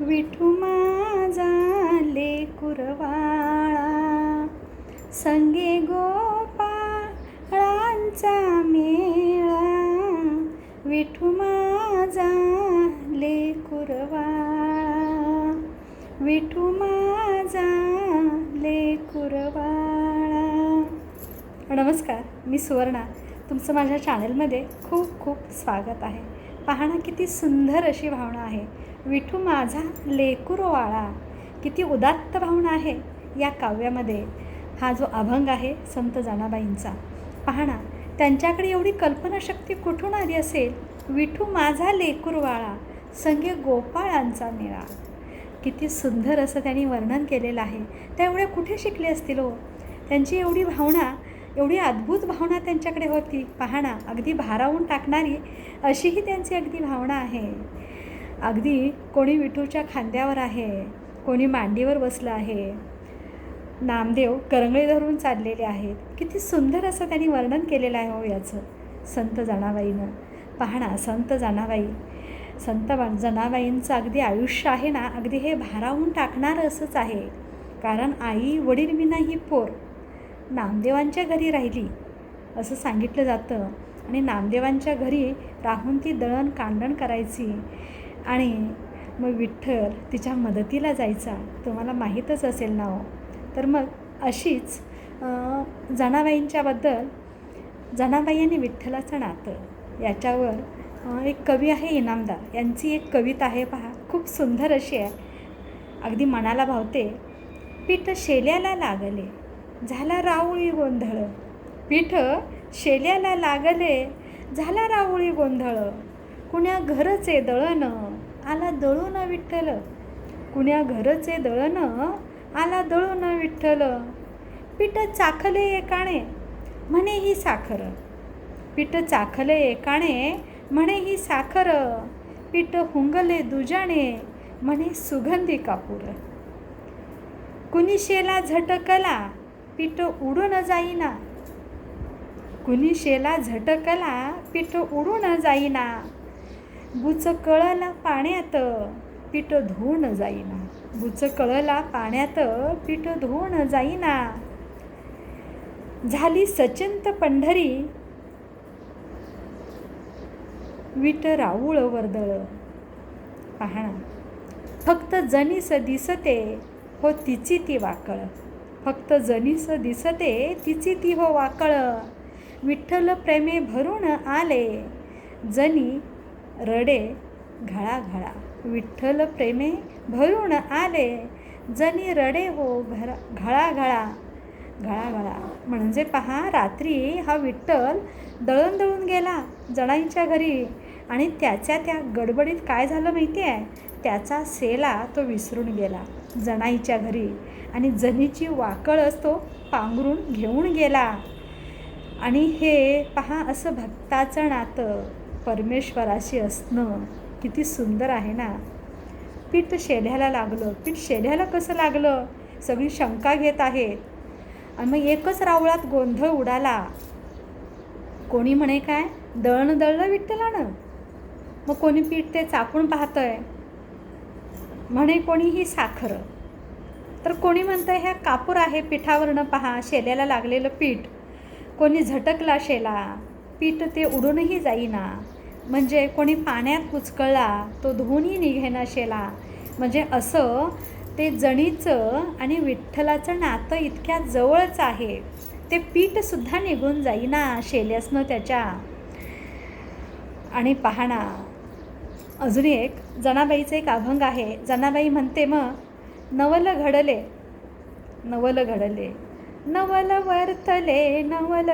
विठू माझा लेकुरवाळा संगे गोपाळांचा मेळा. विठू माझा लेकुरवाळा विठू माझा लेकुरवाळा नमस्कार मी सुवर्णा. तुमचं माझ्या चॅनलमध्ये खूप खूप स्वागत आहे. पाहणं किती सुंदर अशी भावना आहे. विठू माझा लेकुरवाळा. किती उदात्त भावना आहे या काव्यामध्ये. हा जो अभंग आहे संत जानाबाईंचा. पाहणा त्यांच्याकडे एवढी कल्पनाशक्ती कुठून आली असेल? विठू माझा लेकुरवाळा. संगे गोपाळांचा मेळा. किती सुंदर असं त्यांनी वर्णन केलेलं आहे. त्या एवढ्या कुठे शिकले असतील हो? त्यांची एवढी भावना एवढी अद्भुत भावना त्यांच्याकडे होती. पाहणा अगदी भारावून टाकणारी अशीही त्यांची अगदी भावना आहे. अगदी कोणी विठूच्या खांद्यावर आहे कोणी मांडीवर बसलं आहे. नामदेव करंगळे धरून चाललेले आहेत. किती सुंदर असं त्यांनी वर्णन केलेलं आहे हो याचं. संत जनाबाईनं. पाहणा संत जनाबाई. संत बा जनाबाईंचं अगदी आयुष्य आहे ना अगदी हे भारावून टाकणारं असंच आहे. कारण आई वडील विना ही पोर नामदेवांच्या घरी राहिली असं सांगितलं जातं. आणि नामदेवांच्या घरी राहून ती दळण कांडण करायची आणि मग विठ्ठल तिच्या मदतीला जायचा. तुम्हाला माहीतच असेल ना हो तर मग अशीच जणाबाईंच्याबद्दल जनाबाईंच्याबद्दल जनाबाई आणि विठ्ठलाचं नातं. याच्यावर एक कवी आहे इनामदार. यांची एक कविता आहे पहा. खूप सुंदर अशी आहे. अगदी मनाला भावते. पीठ शेल्याला लागले. झाला राऊळी गोंधळ. पीठ शेल्याला लागले झाला राऊळी गोंधळ. कुण्या घरचे दळण आला दळून विठ्ठल. कुण्या घरचे दळण आला दळून विठ्ठल. पीठ चाखले एकाणे म्हणे ही साखर. पीठ चाखले एकाणे म्हणे ही साखर. पीठ हुंगले दुजाणे म्हणे सुगंधी कापूर. कुणी शेला झटकला पीठ न जाईना. कुणी शेला झटकला पीठ न जाईना. बुच कळला पाण्यात पीठ धुवून जाईना. बुच कळला पाण्यात पीठ धुवून जाईना. झाली सचिंत पंढरी. विट राऊळ वर्दळ. पाहणा फक्त जनीस दिसते हो तिची ती वाकळ. फक्त जनीस दिसते तिची ती हो वाकळ. विठ्ठल प्रेमे भरून आले. जनी रडे घळाघळा. विठ्ठल प्रेमे भरून आले. जनी रडे हो घरा घळाघळा. घळाघळा. म्हणजे पहा रात्री हा विठ्ठल दळून दळून गेला जणांच्या घरी. आणि त्याच्या त्या गडबडीत काय झालं माहिती आहे? त्याचा सेला तो विसरून गेला जणाईच्या घरी. आणि जनीची वाकळच तो पांघरून घेऊन गेला. आणि हे पहा असं भक्ताचं नातं परमेश्वराशी असणं. किती सुंदर आहे ना? पीठ शेढ्याला लागलं. पीठ शेढ्याला कसं लागलं? सगळी शंका घेत आहेत. आणि मग एकच रावळात गोंधळ उडाला. कोणी म्हणे काय? दळण दळलं विठ्ठलानं. मग कोणी पीठ ते चापून पाहतंय. म्हणे कोणी ही साखर. तर कोणी म्हणतं ह्या कापूर आहे पिठावरनं पहा शेल्याला लागलेलं पीठ. कोणी झटकला शेला पीठ ते उडूनही जाईना. म्हणजे कोणी पाण्यात कुचकळला तो धुवूनही निघेना शेला. म्हणजे असं ते जणीचं आणि विठ्ठलाचं नातं इतक्या जवळच आहे. ते पीठसुद्धा निघून जाईना शेल्यासनं त्याच्या. आणि पाहणा अजून एक जनाबाईचं एक अभंग आहे. जनाबाई म्हणते मग नवल घडले. नवल घडले. नवल वर्तले नवल.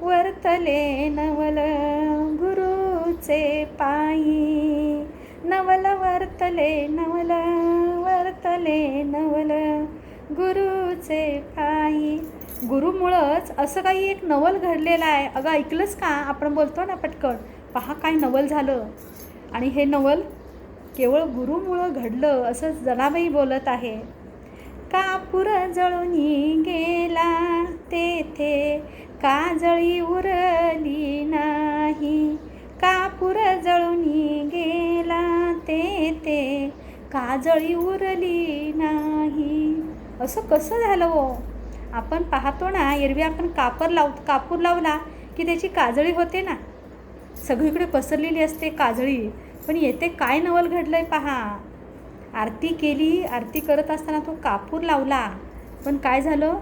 वर्तले नवल. गुरुचे पायी. नवल वर्तले नवल. वर्तले नवल. गुरुचे पायी. गुरुमुळंच असं काही एक नवल घडलेलं आहे. अगं ऐकलंच का? आपण बोलतो ना पटकन. पहा काय नवल झालं. आणि हे नवल केवळ गुरुमुळं घडलं असं जनाबाई बोलत आहे. कापूर जळून गेला तेथे? काजळी उरली नाही? कापूर जळून गेला तेथे? काजळी उरली नाही? असं कसं झालं हो? आपण पाहतो ना एरवी आपण कापर लाव कापूर लावला की त्याची काजळी होते ना? सगळीकडे पसरलेली असते काजळी. पण येथे काय नवल घडलं आहे पहा. आरती केली आरती करत असताना तो कापूर लावला. पण काय झालं?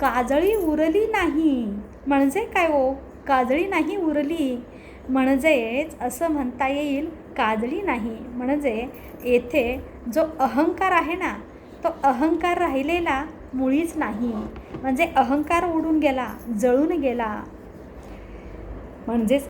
काजळी उरली नाही. म्हणजे काय हो? काजळी नाही उरली. म्हणजेच असं म्हणता येईल काजळी नाही. म्हणजे येथे जो अहंकार आहे ना तो अहंकार राहिलेला मुळीच नाही. म्हणजे अहंकार उडून गेला जळून गेला. म्हणजेच